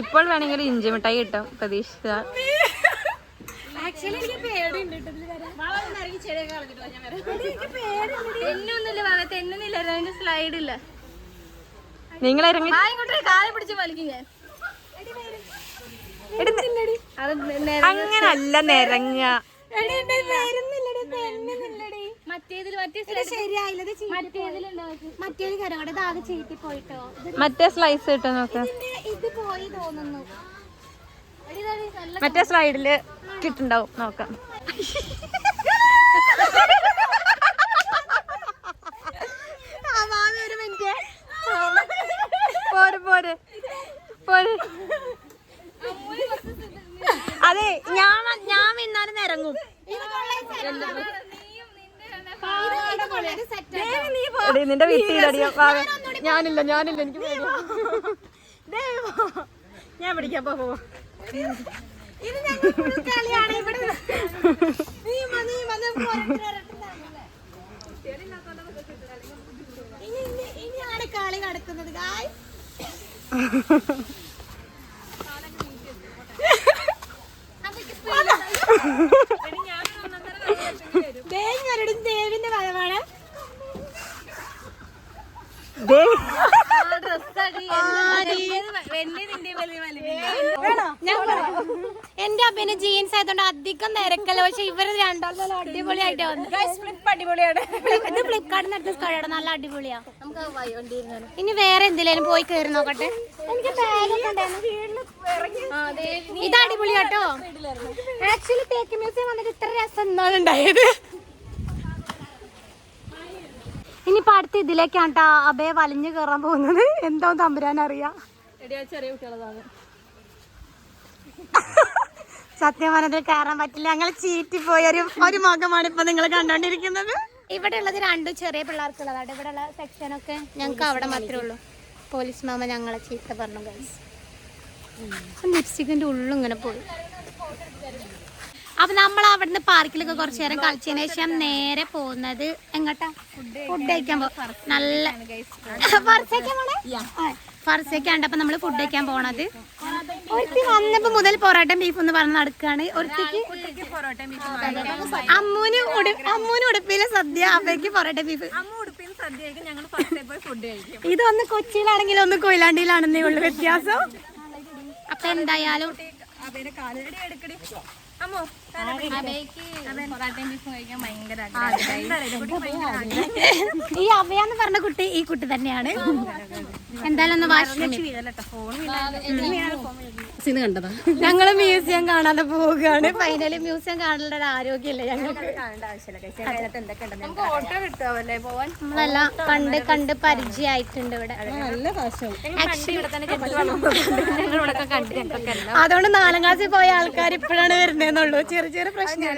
ഇപ്പോൾ വേണമെങ്കിൽ ഇഞ്ചി മിഠായി കിട്ടും. പ്രതീക്ഷ ആക്ച്വലി എനിക്ക് പേടിയുണ്ട് തെന്നൊന്നുമില്ല അതിന്റെ സ്ലൈഡ് ഇല്ല. നിങ്ങൾ ഇറങ്ങി. ആയിക്കോട്ടെ കാലെ പിടിച്ച് വലിക്കും ഞാൻ. അത് അങ്ങനല്ല നിരങ്ങ. എടി, എടി, വരുന്നില്ലടി, വരുന്നില്ലടി. മറ്റേതിൽ മറ്റേ സ്ലൈസ് കിട്ടും. നോക്കാം. ഇത് പോയി തോന്നുന്നു. മറ്റേ സ്ലൈഡിൽ കിട്ടുണ്ടാവും നോക്കാം. ഒരു മിനിറ്റ്. പോരെ പോരെ പോരെ. അതെ ഞാൻ ഞാൻ പിന്നാലെ ഇറങ്ങും നിന്റെ വീട്ടിലടിയോ ഞാനില്ല ഞാനില്ല എനിക്ക്. ഞാൻ പിടിക്കാൻ പോ. ഇനിയാണ് നടക്കുന്നത് ദേവിന്റെ വരവാണ്. എന്റെ അപ്പന് ജീൻസ് ആയതുകൊണ്ട് അധികം നിരക്കല്ല പക്ഷെ ഇവർ രണ്ടാളും നല്ല അടിപൊളിയായിട്ട് വന്നു. അടിപൊളിയാണ്. ഇത് ഫ്ലിപ്കാർട്ടിൽ അടുത്ത കടയുടെ നല്ല അടിപൊളിയാ. നമുക്ക് ഇനി വേറെ എന്തിലേലും പോയി കയറി നോക്കട്ടെ. എനിക്ക് ഇത് അടിപൊളിയാട്ടോ ആക്ച്വലി തേക്ക് മ്യൂസിയം വന്നിട്ട് ഇത്ര രസം എന്നാണ് ഉണ്ടായത്? ഇനിയിപ്പോ അടുത്ത് ഇതിലേക്കാണ് കേട്ടോ അബയെ വലിഞ്ഞു കയറാൻ പോകുന്നത്. എന്തോ തമ്പുരാൻ അറിയാം? ചെറിയ കുട്ടികളതാണ്. സത്യം പറഞ്ഞതിൽ കയറാൻ പറ്റില്ല. ഞങ്ങൾ ചീറ്റി പോയ ഒരു ഒരു മുഖമാണ് ഇപ്പൊ നിങ്ങൾ കണ്ടോണ്ടിരിക്കുന്നത്. ഇവിടെ ഉള്ളത് രണ്ടും ചെറിയ പിള്ളേർക്കുള്ളതാണ്. ഇവിടെ ഉള്ള സെക്ഷൻ ഒക്കെ ഞങ്ങൾക്ക് അവിടെ മാത്രമേ ഉള്ളൂ. പോലീസ് മാമ ഞങ്ങളെ ചീത്ത പറഞ്ഞു ഗൈസ് ലിപ്സ്റ്റിക്കിന്റെ ഉള്ളും ഇങ്ങനെ പോയി. അപ്പൊ നമ്മൾ അവിടുന്ന് പാർക്കിലൊക്കെ കുറച്ചു നേരം കളിച്ചതിന് ശേഷം നേരെ പോകുന്നത് എങ്ങോട്ടാ? ഫുഡ് കഴിക്കാൻ പോകും നല്ല ഫർസയ്ക്കാണ്ട് അപ്പൊ നമ്മൾ ഫുഡ് കഴിക്കാൻ പോണത്. ഒരുത്തി വന്നപ്പോ മുതൽ പൊറോട്ട ബീഫ് എന്ന് പറഞ്ഞ് നടക്കുകയാണ് ഒരുത്തിക്ക് അമ്മൂന് അമ്മൂന് ഉടുപ്പിയിലെ സദ്യ അമ്മയ്ക്ക് പൊറോട്ട ബീഫ് ഇതൊന്ന് കൊച്ചിയിലാണെങ്കിലും ഒന്ന് കൊയിലാണ്ടിയിലാണെന്നേ ഉള്ളു വ്യത്യാസം. അപ്പൊ എന്തായാലും അവരുടെ കാലടി എടുക്കടി. അമ്മോ ഈ അവയാന്ന് പറഞ്ഞ കുട്ടി ഈ കുട്ടി തന്നെയാണ്. എന്തായാലും ഒന്ന് കണ്ടതാ. ഞങ്ങൾ മ്യൂസിയം കാണാതെ പോവുകയാണ്. ഫൈനലി മ്യൂസിയം കാണേണ്ട ഒരു ആരോഗ്യമില്ല ഞങ്ങൾക്ക്. നമുക്ക് ഓട്ടോ കിട്ടാവല്ലേ പോവാൻ. നമ്മളെല്ലാം കണ്ട് കണ്ട് പരിചയമായിട്ടുണ്ട് ഇവിടെ. അതുകൊണ്ട് നാലാം ക്ലാസ്സിൽ പോയ ആൾക്കാർ ഇപ്പോഴാണ് വരുന്നതെന്നുള്ളൂ ചെറിയ ചെറിയ പ്രശ്നമാണ്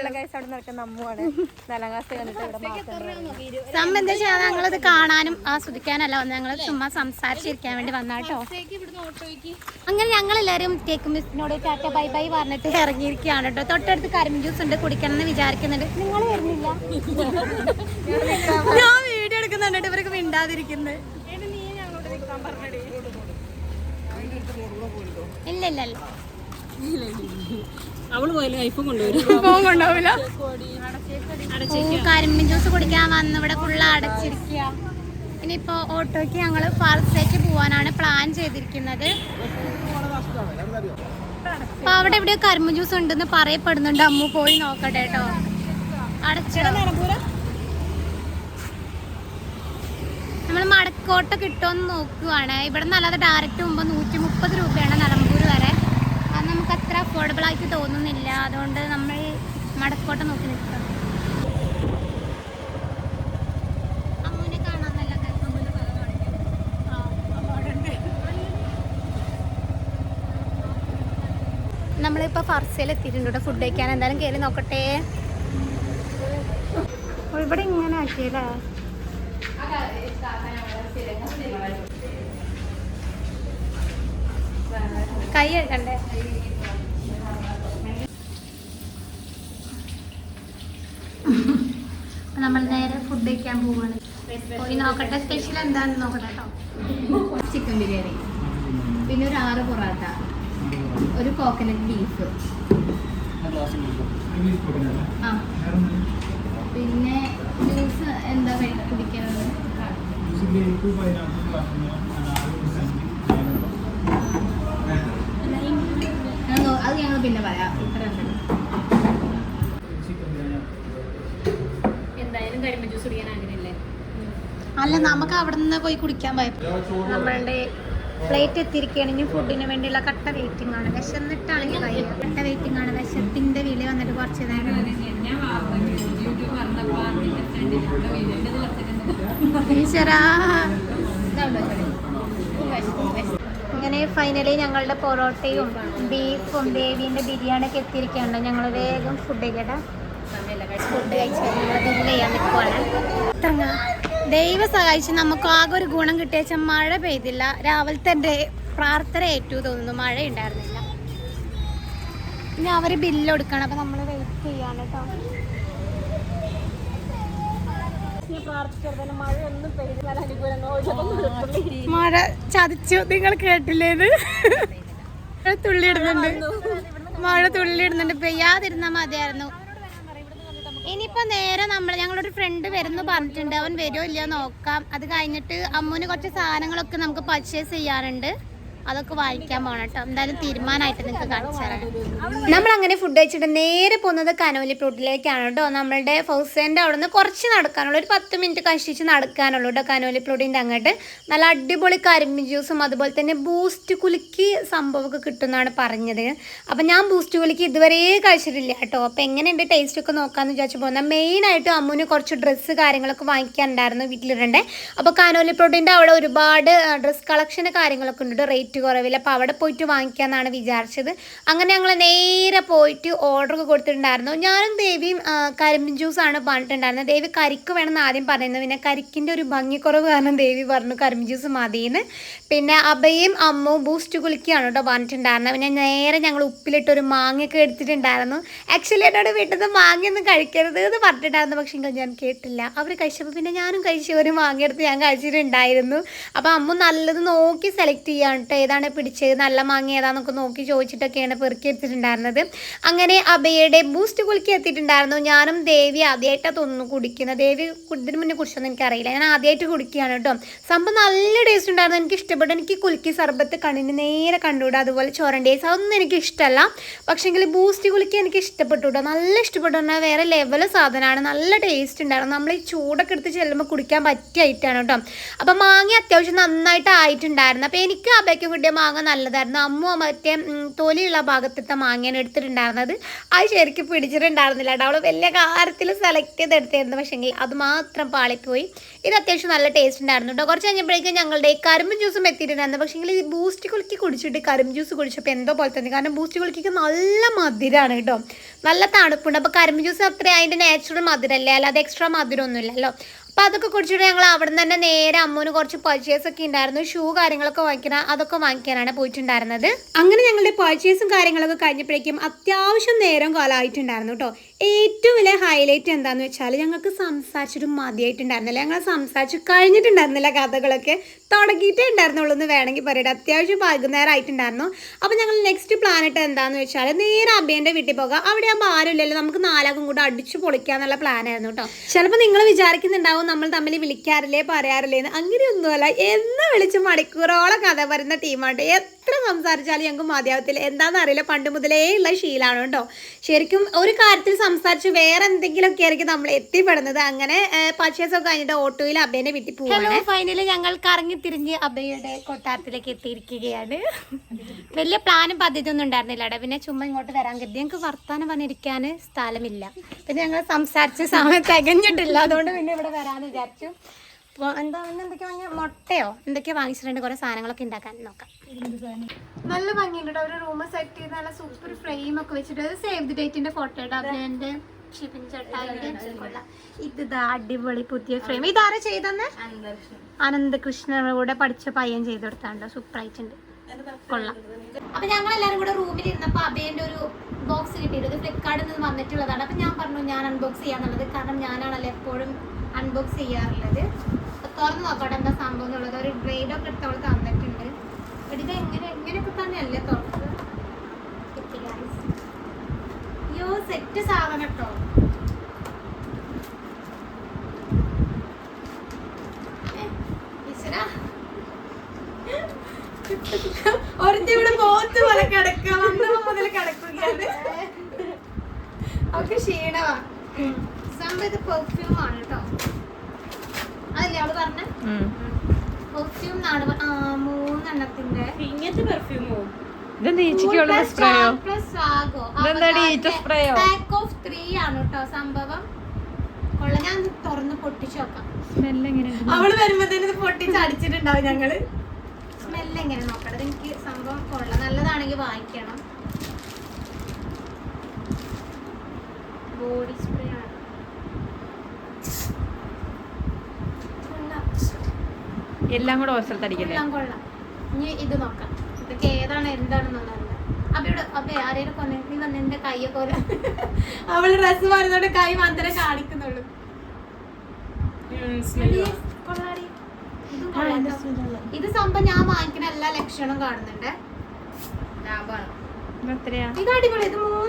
സംബന്ധം എന്താ വെച്ചാൽ ഞങ്ങളിത് കാണാനും ആസ്വദിക്കാനല്ല വന്നത് ഞങ്ങൾ ചുമ്മാ സംസാരിച്ചിരിക്കാൻ വേണ്ടി വന്നാട്ടോ. അങ്ങനെ ഞങ്ങൾ എല്ലാവരും തേക്ക് മിസ്സിനോട് ടാറ്റ ബൈ ബൈ പറഞ്ഞിട്ട് ഇറങ്ങിയിരിക്കുകയാണ് കേട്ടോ. തൊട്ടടുത്ത് കരിമ്പ് ജ്യൂസ് ഉണ്ട് കുടിക്കണം എന്ന് വിചാരിക്കുന്നുണ്ട്. നിങ്ങൾ വരുന്നില്ല. ഞാൻ വീഡിയോ എടുക്കുന്നുണ്ട് ഇവർക്ക് മിണ്ടാതിരിക്കുന്നത് ഇല്ല ഇല്ല ഇല്ല. അവൾ പോയാലും ഐഫോൺ കൊണ്ടുവരും. ഫോൺ കൊണ്ടാവില്ല കരിമ്പിൻ ജ്യൂസ് കുടിക്കാൻ വന്ന് ഇവിടെ ഫുള്ള് അടച്ചിരിക്കുക ഇനിയിപ്പോ ഓട്ടോയ്ക്ക് ഞങ്ങൾ ഫാൾസേക്ക് പോവാനാണ് പ്ലാൻ ചെയ്തിരിക്കുന്നത്. അപ്പൊ അവിടെ എവിടെയോ കരിമ്പ് ജ്യൂസ് ഉണ്ടെന്ന് പറയപ്പെടുന്നുണ്ട്. അമ്മു പോയി നോക്കട്ടെ കേട്ടോ. അടച്ചിട നമ്മൾ മടക്കോട്ട കിട്ടുമെന്ന് നോക്കുവാണ്. ഇവിടെ നല്ലത് ഡയറക്റ്റ് മുമ്പ് നൂറ്റി മുപ്പത് രൂപയാണ് നിലമ്പൂർ നമുക്ക് അത്ര അഫോർഡബിൾ ആയിട്ട് തോന്നുന്നില്ല. അതുകൊണ്ട് നമ്മൾ മടക്കോട്ട നോക്കി നിൽക്കാം നമ്മളിപ്പോൾ ഫർസയിൽ എത്തിയിട്ടുണ്ട് ഫുഡ് കഴിക്കാൻ. എന്തായാലും കയറി നോക്കട്ടെ. ഇവിടെ ഇങ്ങനെ ആക്കിയല്ലേ? കൈ എടുക്കണ്ടേ നമ്മൾ നേരെ ഫുഡ് കഴിക്കാൻ പോവാണ്. പോയി നോക്കട്ടെ സ്പെഷ്യൽ എന്താണെന്ന് നോക്കട്ടെ കേട്ടോ ചിക്കൻ ബിരിയാണി. പിന്നെ ഒരു ആറ് പൊറാട്ട. ഒരു കോക്കനട്ട് ബീഫ് ആ. പിന്നെ ജ്യൂസ് എന്താ വേണ്ട കുടിക്കാനുള്ളത് ഞാൻ നോ- അത് ഞങ്ങൾ പിന്നെ പറയാം. ഇത്ര ഉണ്ടല്ലോ. എന്തായാലും കരിമ്പ് ജ്യൂസ് കുടിക്കാൻ ആഗ്രഹമില്ലേ? അല്ല നമുക്ക് അവിടെ നിന്ന് പോയി കുടിക്കാൻ പോയപ്പോ നമ്മളുടെ പ്ലേറ്റ് എത്തിയിരിക്കുകയാണെങ്കിൽ ഫുഡിന് വേണ്ടിയുള്ള കട്ട വെയിറ്റിംഗ് ആണ്. വിശന്നിട്ടാണെങ്കിൽ കട്ട വെയിറ്റിംഗ് ആണ്. വിശപ്പിന്റെ വില വന്നിട്ട് കുറച്ച് നേരം. ഫൈനലി ഞങ്ങളുടെ പൊറോട്ടയും ബീഫും ദേവീന്റെ ബിരിയാണി ഒക്കെ എത്തിയിരിക്കുകയാണ്. ഞങ്ങൾ വേഗം ഫുഡ് കഴിക്കട്ടെ ഫുഡ് ദൈവം സഹായിച്ച് നമുക്ക് ആകെ ഒരു ഗുണം കിട്ടിയ മഴ പെയ്തില്ല. രാവിലത്തെ പ്രാർത്ഥന ഏറ്റു തോന്നുന്നു. മഴ ഉണ്ടായിരുന്നില്ല ഇനി അവർ ബില്ല് കൊടുക്കണം. അപ്പം നമ്മൾ വെയിറ്റ് ചെയ്യാണ് കേട്ടോ മഴ ചതിച്ചു. നിങ്ങൾ കേട്ടില്ലേത് മഴ തുള്ളി ഇടുന്നുണ്ട് മഴ തുള്ളി ഇടുന്നുണ്ട് പെയ്യാതിരുന്നാ മതിയായിരുന്നു. ഇനിയിപ്പോ നേരെ നമ്മൾ ഞങ്ങളൊരു ഫ്രണ്ട് വരുന്നു പറഞ്ഞിട്ടുണ്ട്. അവൻ വരുമോ ഇല്ലയോ നോക്കാം. അത് കഴിഞ്ഞിട്ട് അമ്മുവിന് കുറച്ച് സാധനങ്ങളൊക്കെ നമുക്ക് പർച്ചേസ് ചെയ്യാനുണ്ട്. അതൊക്കെ വാങ്ങിക്കാൻ പോകണം കേട്ടോ എന്തായാലും തീരുമാനമായിട്ട് നിങ്ങൾക്ക് കാണിച്ചു നമ്മൾ അങ്ങനെ ഫുഡ് കഴിച്ചിട്ട് നേരെ പോകുന്നത് കനോലി പ്ലോട്ടിലേക്കാണ് കേട്ടോ നമ്മളുടെ ഫൗസേന്റെ അവിടെ നിന്ന് കുറച്ച് നടക്കാനുള്ളൂ. ഒരു പത്ത് മിനിറ്റ് കഷ്ടിച്ച് നടക്കാനുള്ളൂ കേട്ടോ കനോലി പ്ലോട്ടിന്റെ അങ്ങോട്ട്. നല്ല അടിപൊളി കരിമ്പ് ജ്യൂസും അതുപോലെ തന്നെ ബൂസ്റ്റ് കുലുക്കി സംഭവമൊക്കെ കിട്ടുമെന്നാണ് പറഞ്ഞത്. അപ്പം ഞാൻ ബൂസ്റ്റ് കുലുക്കി ഇതുവരെ കഴിച്ചിട്ടില്ല കേട്ടോ അപ്പം ടേസ്റ്റ് ഒക്കെ നോക്കാമെന്ന് വിചാരിച്ചു പോകുന്നത് മെയിനായിട്ട് അമ്മുവിന് കുറച്ച് ഡ്രസ്സ് കാര്യങ്ങളൊക്കെ വാങ്ങിക്കാനുണ്ടായിരുന്നു വീട്ടിലിടണ്ടേ. അപ്പോൾ കാനോലി പ്ലോട്ടിന്റെ അവിടെ ഒരുപാട് ഡ്രസ്സ് കളക്ഷൻ കാര്യങ്ങളൊക്കെ ഉണ്ട് റേറ്റ് കുറവില്ല. അപ്പോൾ അവിടെ പോയിട്ട് വാങ്ങിക്കാമെന്നാണ് വിചാരിച്ചത്. അങ്ങനെ ഞങ്ങൾ നേരെ പോയിട്ട് ഓർഡർ കൊടുത്തിട്ടുണ്ടായിരുന്നു. ഞാനും ദേവിയും കരിമ്പിൻ ജ്യൂസാണ് പറഞ്ഞിട്ടുണ്ടായിരുന്നത്. ദേവി കരിക്ക് വേണമെന്ന് ആദ്യം പറയുന്നത് പിന്നെ കരിക്കിന്റെ ഒരു ഭംഗിക്കുറവ് കാരണം ദേവി പറഞ്ഞു കരിമ്പിൻ ജ്യൂസ് മതിയെന്ന്. പിന്നെ അബയും അമ്മവും ബൂസ്റ്റ് കുളിക്കുകയാണ് കേട്ടോ പറഞ്ഞിട്ടുണ്ടായിരുന്നത്. പിന്നെ നേരെ ഞങ്ങൾ ഉപ്പിലിട്ടൊരു മാങ്ങയൊക്കെ എടുത്തിട്ടുണ്ടായിരുന്നു. ആക്ച്വലി എന്നോട് വീട്ടിൽ നിന്ന് മാങ്ങയൊന്നും കഴിക്കരുത് എന്ന് പറഞ്ഞിട്ടുണ്ടായിരുന്നു. പക്ഷേ ഞാൻ കേട്ടില്ല. അവർ കഴിച്ചപ്പോൾ പിന്നെ ഞാനും കഴിച്ചു ഒരു മാങ്ങ എടുത്ത് ഞാൻ കഴിച്ചിട്ടുണ്ടായിരുന്നു. അപ്പോൾ അമ്മ നല്ലത് നോക്കി സെലക്ട് ചെയ്യാൻ കേട്ടോ ഏതാണ് പിടിച്ചത് നല്ല മാങ്ങ ഏതാന്നൊക്കെ നോക്കി ചോദിച്ചിട്ടൊക്കെയാണ് പെറുക്കി എടുത്തിട്ടുണ്ടായിരുന്നത്. അങ്ങനെ അബയുടെ ബൂസ്റ്റ് കുലുക്കി എത്തിയിട്ടുണ്ടായിരുന്നു. ഞാനും ദേവി ആദ്യമായിട്ടാണ് തോന്നുന്നു കുടിക്കുന്നത്. ദേവി ഇതിന് മുന്നേ കുടിച്ചൊന്നും എനിക്കറിയില്ല. ഞാൻ ആദ്യമായിട്ട് കുടിക്കുകയാണ് കേട്ടോ. സംഭവം നല്ല ടേസ്റ്റ് ഉണ്ടായിരുന്നു. എനിക്ക് ഇഷ്ടപ്പെട്ടു. എനിക്ക് കുലുക്കി സർബത്ത് കണ്ണിന് നേരെ കണ്ടുകൂടാ. അതുപോലെ ചോരണ്ടേസ് അതൊന്നും എനിക്ക് ഇഷ്ടമല്ല പക്ഷേങ്കിൽ ബൂസ്റ്റ് കുലുക്കി എനിക്ക് ഇഷ്ടപ്പെട്ടു കേട്ടോ. നല്ല ഇഷ്ടപ്പെട്ടു. പറഞ്ഞാൽ വേറെ ലെവൽ സാധനമാണ്. നല്ല ടേസ്റ്റ് ഉണ്ടായിരുന്നു. നമ്മൾ ഈ ചൂടൊക്കെ എടുത്ത് ചെല്ലുമ്പോൾ കുടിക്കാൻ പറ്റിയ ഐറ്റമാണ് കേട്ടോ. അപ്പം മാങ്ങ അത്യാവശ്യം നന്നായിട്ട് ആയിട്ടുണ്ടായിരുന്നു. അപ്പോൾ എനിക്ക് അബയ്ക്ക് കിട്ടിയ മാങ്ങ നല്ലതായിരുന്നു. അമ്മ മറ്റേ തൊലിയുള്ള ഭാഗത്തത്തെ മാങ്ങയാണ് എടുത്തിട്ടുണ്ടായിരുന്നത്. അത് ശരിക്കും പിടിച്ചിട്ടുണ്ടായിരുന്നില്ല കേട്ടോ. അവൾ വലിയ കാര്യത്തിൽ സെലക്ട് ചെയ്ത് എടുത്തിരുന്നു പക്ഷേങ്കിൽ അത് മാത്രം പാളിപ്പോയി. ഇത് അത്യാവശ്യം നല്ല ടേസ്റ്റ് ഉണ്ടായിരുന്നു കേട്ടോ. കുറച്ച് കഴിഞ്ഞപ്പോഴേക്കും ഞങ്ങളുടെ കരിമ്പ് ജ്യൂസും എത്തിയിട്ടുണ്ടായിരുന്നു. പക്ഷേങ്കിൽ ഈ ബൂസ്റ്റ് കുലുക്കി കുടിച്ചിട്ട് കരിമ്പ് ജ്യൂസ് കുടിച്ചപ്പോൾ എന്തോ പോലെ തന്നെ. കാരണം ബൂസ്റ്റ് കുലുക്കിക്ക് നല്ല മധുരമാണ് കേട്ടോ. നല്ല തണുപ്പുണ്ട്. അപ്പോൾ കരിമ്പ് ജ്യൂസ് അത്ര അതിന്റെ നാച്ചുറൽ മധുരമല്ലേ? അല്ലാതെ എക്സ്ട്രാ മധുരമൊന്നുമില്ലല്ലോ. അപ്പോൾ അതൊക്കെ കുടിച്ചിട്ട് ഞങ്ങൾ അവിടെ നിന്ന് തന്നെ നേരെ അമ്മൂന് കുറച്ച് പർച്ചേസ് ഒക്കെ ഉണ്ടായിരുന്നു ഷൂ കാര്യങ്ങളൊക്കെ വാങ്ങിക്കണം അതൊക്കെ വാങ്ങിക്കാനാണ് പോയിട്ടുണ്ടായിരുന്നത്. അങ്ങനെ ഞങ്ങളുടെ പർച്ചേസും കാര്യങ്ങളൊക്കെ കഴിഞ്ഞപ്പോഴേക്കും അത്യാവശ്യം നേരം കാലമായിട്ടുണ്ടായിരുന്നു കേട്ടോ ഏറ്റവും വലിയ ഹൈലൈറ്റ് എന്താണെന്ന് വെച്ചാൽ ഞങ്ങൾക്ക് സംസാരിച്ചിട്ട് മതിയായിട്ടുണ്ടായിരുന്നില്ല. ഞങ്ങൾ സംസാരിച്ച് കഴിഞ്ഞിട്ടുണ്ടായിരുന്നില്ല കഥകളൊക്കെ. തുടങ്ങിയിട്ടേ ഉണ്ടായിരുന്നുള്ളൂ എന്ന് വേണമെങ്കിൽ പറയട്ടെ. അത്യാവശ്യം വൈകുന്നേരം ആയിട്ടുണ്ടായിരുന്നു അപ്പോൾ ഞങ്ങൾ നെക്സ്റ്റ് പ്ലാനിട്ട് എന്താണെന്ന് വെച്ചാൽ നേരെ അബേന്റെ വീട്ടിൽ പോകാം. അവിടെ ആകുമ്പോൾ ആരുമില്ലല്ലോ നമുക്ക് നാലാകും കൂടെ അടിച്ചു പൊളിക്കുക എന്നുള്ള പ്ലാനായിരുന്നു കേട്ടോ ചിലപ്പോൾ നിങ്ങൾ വിചാരിക്കുന്നുണ്ടാവും നമ്മൾ തമ്മിൽ വിളിക്കാറില്ലേ പറയാറില്ലേ എന്ന്. അങ്ങനെയൊന്നുമല്ല. എന്ന് വിളിച്ച് മണിക്കൂറോളം കഥ പറയുന്ന ടീമാണ് എത്ര സംസാരിച്ചാലും ഞങ്ങൾക്ക് മതിയാവത്തില്ല. എന്താണെന്ന് അറിയില്ല. പണ്ട് മുതലേ ഉള്ള ശീലമാണ് കേട്ടോ. ശരിക്കും ഒരു കാര്യത്തിൽ സംസാരിച്ച് വേറെ എന്തെങ്കിലുമൊക്കെ ആയിരിക്കും നമ്മൾ എത്തിപ്പെടുന്നത്. അങ്ങനെ പർച്ചേസ് ഒക്കെ കഴിഞ്ഞിട്ട് ഓട്ടോയിൽ അബേനെ വീട്ടിൽ പോവാണ്. ഫൈനലി ഞങ്ങൾ കറങ്ങി തിരിഞ്ഞ് അബയുടെ കൊട്ടാരത്തിലേക്ക് എത്തിയിരിക്കുകയാണ്. വലിയ പ്ലാനും പദ്ധതി ഒന്നും ഉണ്ടായിരുന്നില്ല അവിടെ പിന്നെ ചുമ്മാ ഇങ്ങോട്ട് വരാൻ കരുതി. ഞങ്ങൾക്ക് വർത്താനം പറഞ്ഞിരിക്കാൻ സ്ഥലമില്ല. പിന്നെ ഞങ്ങൾ സംസാരിച്ച് സമയം തികഞ്ഞിട്ടില്ല. അതുകൊണ്ട് പിന്നെ ഇവിടെ വരാമെന്ന് വിചാരിച്ചു. അപ്പോൾ എന്താ പിന്നെ എന്തൊക്കെയാ വാങ്ങിയ? മുട്ടയോ? എന്തൊക്കെയോ വാങ്ങിച്ചിട്ടുണ്ട്? കുറേ സാധനങ്ങളൊക്കെ ഉണ്ടാക്കാൻ നോക്കാം. നല്ല ഭംഗിയുണ്ട് ഒരു റൂം സെറ്റ് ചെയ്ത് നല്ല സൂപ്പർ ഫ്രെയിം ഒക്കെ വെച്ചിട്ട് സേവ് ദി ഡേറ്റിന്റെ ഫോട്ടോ ഇടാന്റെ ഷിപ്പിൻ ചട്ടായിന്റെ കൊള്ളാം ഇത് അടിപൊളി പുതിയ ഫ്രെയിം ഇതാരാ ചെയ്തെന്ന്? അനന്തകൃഷ്ണനോടെ കൂടെ പഠിച്ച പയ്യൻ ചെയ്ത് കൊടുത്താണ്ടോ? സൂപ്പർ ആയിട്ടുണ്ട്. കൊള്ളാം. അപ്പൊ ഞങ്ങൾ എല്ലാവരും കൂടെ റൂമിൽ ഇരുന്നപ്പോ അഭയന്റെ ഒരു ബോക്സ് കിട്ടിയത് ഫ്ലിപ്കാർട്ടിൽ നിന്ന് വന്നിട്ടുള്ളതാണ്. അപ്പൊ ഞാൻ പറഞ്ഞു ഞാൻ അൺബോക്സ് ചെയ്യാന്നുള്ളത്. കാരണം ഞാനാണല്ലോ എപ്പോഴും അൺബോക്സ് ചെയ്യാറുള്ളത്. തുറന്ന് നോക്കട്ടെ എന്താ സംഭവം എന്നുള്ളത്. ഒരു ഗ്രേഡ് ഒക്കെ എടുത്ത് അവൾ തന്നിട്ടുണ്ട്. എടി, ഇത് എങ്ങനെ എങ്ങനെയൊക്കെ തന്നെയല്ലേ തുറന്നത്? അയ്യോ സെറ്റ് സാധനം കേട്ടോ ക്ഷീണമാണ് ഇവിടെ പോത്ത് പോലെ കിടക്കുക വന്നപ്പോ മുതൽ കിടക്കുകയാണ്. അവർക്ക് ക്ഷീണമാ സംഭവം ഇത് പെർഫ്യൂം ആണ് കേട്ടോ. അതല്ലേ അവൾ പറഞ്ഞ? പെർഫ്യൂം മൂന്നെണ്ണത്തിന്റെ. ഇങ്ങനത്തെ പെർഫ്യൂമോ ഇതെന്താ ഈച്ചയ്ക്കുള്ള സ്പ്രേയോ ഇതെന്താടി ഈച്ച സ്പ്രേയോ പാക്ക് ഓഫ് ത്രീ ആണ് കേട്ടോ സംഭവം. കൊള്ള ഞാൻ ഒന്ന് തുറന്ന് പൊട്ടിച്ചു നോക്കാം. സ്മെല്ല് എങ്ങനെയുണ്ട് അവൾ വരുമ്പോഴത്തേന് ഇത് പൊട്ടിച്ച് അടിച്ചിട്ടുണ്ടാവും ഞങ്ങൾ. സ്മെല്ല് എങ്ങനെ നോക്കണം? എനിക്ക് സംഭവം കൊള്ള. നല്ലതാണെങ്കിൽ വാങ്ങിക്കണം. ബോഡി സ്പ്രേ ആണ്. എല്ലാം കൂടെ ഒരു സ്ഥലത്ത് അടിക്കല്ലേ? എല്ലാം കൊള്ളാം. ഇനി ഇത് നോക്കാം. ഇതൊക്കെ ഏതാണ് എന്താണെന്നുള്ളത് അപ്പൊ ആരെയും കൊന്നെ നീ വന്ന് എന്റെ കൈയൊക്കെ ഒരു അവൾ ഡ്രസ് മാറുന്നോണ്ട് കൈ മാത്രമേ കാണിക്കുന്നുള്ളൂ. ഇതും സംഭവം ഞാൻ വാങ്ങിക്കുന്ന എല്ലാ ലക്ഷണവും കാണുന്നുണ്ട്. ലാഭമാണ്? ഇത് അടിപൊളി ഇത് മൂന്ന്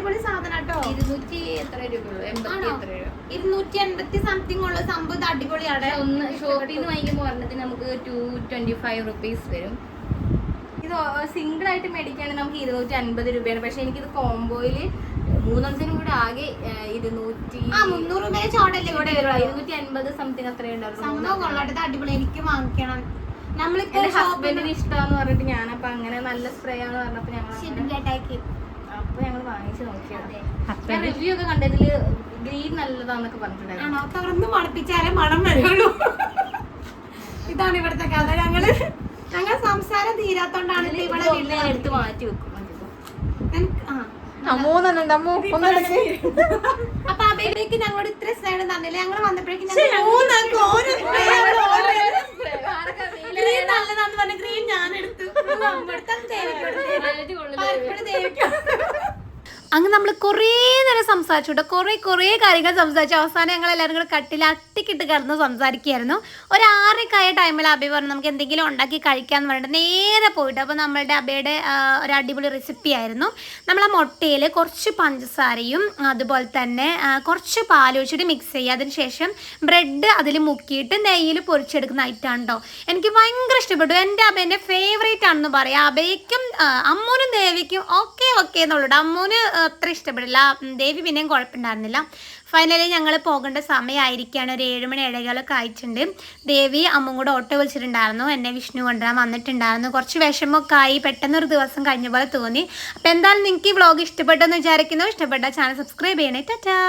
അടിപൊളി സാധനം കേട്ടോ. ഇരുന്നൂറ്റി എത്ര രൂപയുള്ളൂ? എൺപത്തി ആണോ? എത്ര രൂപ? ഇരുന്നൂറ്റി എൺപത്തി സംതിങ് ഉള്ള സംഭവം ഇത് അടിപൊളിയാണ്. ഒന്ന് ഷോപ്പിൽ നിന്ന് വാങ്ങിക്കുമ്പോൾ ഒരെണ്ണത്തിന് നമുക്ക് ടു ട്വന്റി ഫൈവ് റുപ്പീസ് വരും. ഇത് സിംഗിൾ ആയിട്ട് മേടിക്കുകയാണെങ്കിൽ നമുക്ക് ഇരുന്നൂറ്റി അൻപത് രൂപയാണ്. പക്ഷെ എനിക്കിത് കോംബോയിൽ മൂന്നെണ്ണത്തിനും കൂടെ ആകെ ഇരുന്നൂറ്റി മുന്നൂറ് രൂപ ചോടല്ലേ വരുള്ളൂ ഇരുന്നൂറ്റി അൻപത് സംതിങ് അത്രയും സംഭവം ഇത് അടിപൊളി. എനിക്ക് വാങ്ങിക്കണം. നമ്മളിപ്പോ ഹസ്ബൻഡിന് ഇഷ്ടമാന്ന് പറഞ്ഞിട്ട് ഞാനപ്പോ അങ്ങനെ നല്ല സ്പ്രേ ആന്ന് പറഞ്ഞപ്പോ ഞങ്ങൾ ചേട്ടാക്കി അപ്പൊ ഞങ്ങൾ വാങ്ങിച്ചു നോക്കിയത്. അതെ. ഞാൻ റിവ്യൂ ഒക്കെ കണ്ടതിൽ ഗ്രീൻ നല്ലതാന്നൊക്കെ പറഞ്ഞിട്ടുണ്ടായിരുന്നു. ആണോ? തുറന്ന് മണപ്പിച്ചാലേ മണം വരുള്ളൂ. ഇതാണ് ഇവിടുത്തെ കഥ. ഞങ്ങൾ ഞങ്ങൾ സംസാരം തീരാത്തോണ്ടാണ് ഇവിടെ എടുത്ത് മാറ്റി വെക്കും അപ്പൊ അബേക്ക് ഞങ്ങളോട് ഇത്ര സ്നേഹം തന്നില്ല? ഞങ്ങൾ വന്നപ്പോഴേക്കും നല്ലതാന്ന് പറഞ്ഞ ഗ്രീൻ ഞാൻ എടുത്ത് അത് ദേവിക്ക് കൊടുത്തു. പലപ്പോഴും ദേവിക്ക് അങ്ങനെ നമ്മൾ കുറേ നേരം സംസാരിച്ചു കേട്ടോ കുറേ കുറേ കാര്യങ്ങൾ സംസാരിച്ചു. അവസാനം ഞങ്ങൾ എല്ലാവരും കൂടെ കട്ടിൽ അട്ടിക്കിട്ട് കിടന്ന് സംസാരിക്കുകയായിരുന്നു. ഒരു ആറരക്കായ ടൈമിൽ അബി പറഞ്ഞു നമുക്ക് എന്തെങ്കിലും ഉണ്ടാക്കി കഴിക്കാമെന്ന് പറഞ്ഞിട്ട് നേരെ പോയിട്ട്. അപ്പോൾ നമ്മളുടെ അബയുടെ ഒരു അടിപൊളി റെസിപ്പി ആയിരുന്നു. നമ്മൾ ആ മുട്ടയിൽ കുറച്ച് പഞ്ചസാരയും അതുപോലെ തന്നെ കുറച്ച് പാൽ ഒഴിച്ചിട്ട് മിക്സ് ചെയ്യുക. അതിന് ശേഷം ബ്രെഡ് അതിൽ മുക്കിയിട്ട് നെയ്യിൽ പൊരിച്ചെടുക്കുന്ന ഐറ്റാണ് കേട്ടോ എനിക്ക് ഭയങ്കര ഇഷ്ടപ്പെട്ടു. എന്റെ അബേന്റെ ഫേവറേറ്റ് ആണെന്ന് പറയാം. അബയ്ക്കും അമ്മൂനും ദേവിക്കും ഓക്കെ ഓക്കെ എന്നുള്ളൂ അമ്മൂന് അത്ര ഇഷ്ടപ്പെടില്ല. ദേവി പിന്നെയും കുഴപ്പമുണ്ടായിരുന്നില്ല. ഫൈനലി ഞങ്ങൾ പോകേണ്ട സമയമായിരിക്കുകയാണ് ഒരു ഏഴുമണി ഏഴേകാലൊക്കെ ആയിട്ടുണ്ട്. ദേവി അമ്മും കൂടെ ഓട്ടോ വിളിച്ചിട്ടുണ്ടായിരുന്നു. എന്നെ വിഷ്ണു കൊണ്ടുവരാൻ വന്നിട്ടുണ്ടായിരുന്നു. കുറച്ച് വിഷമമൊക്കെ ആയി. പെട്ടെന്നൊരു ദിവസം കഴിഞ്ഞ പോലെ തോന്നി. അപ്പോൾ എന്തായാലും നിങ്ങൾക്ക് ഈ വ്ളോഗ് ഇഷ്ടപ്പെട്ടെന്ന് വിചാരിക്കുന്നു. ഇഷ്ടപ്പെട്ട ചാനൽ സബ്സ്ക്രൈബ് ചെയ്യണേ. ടാറ്റാ!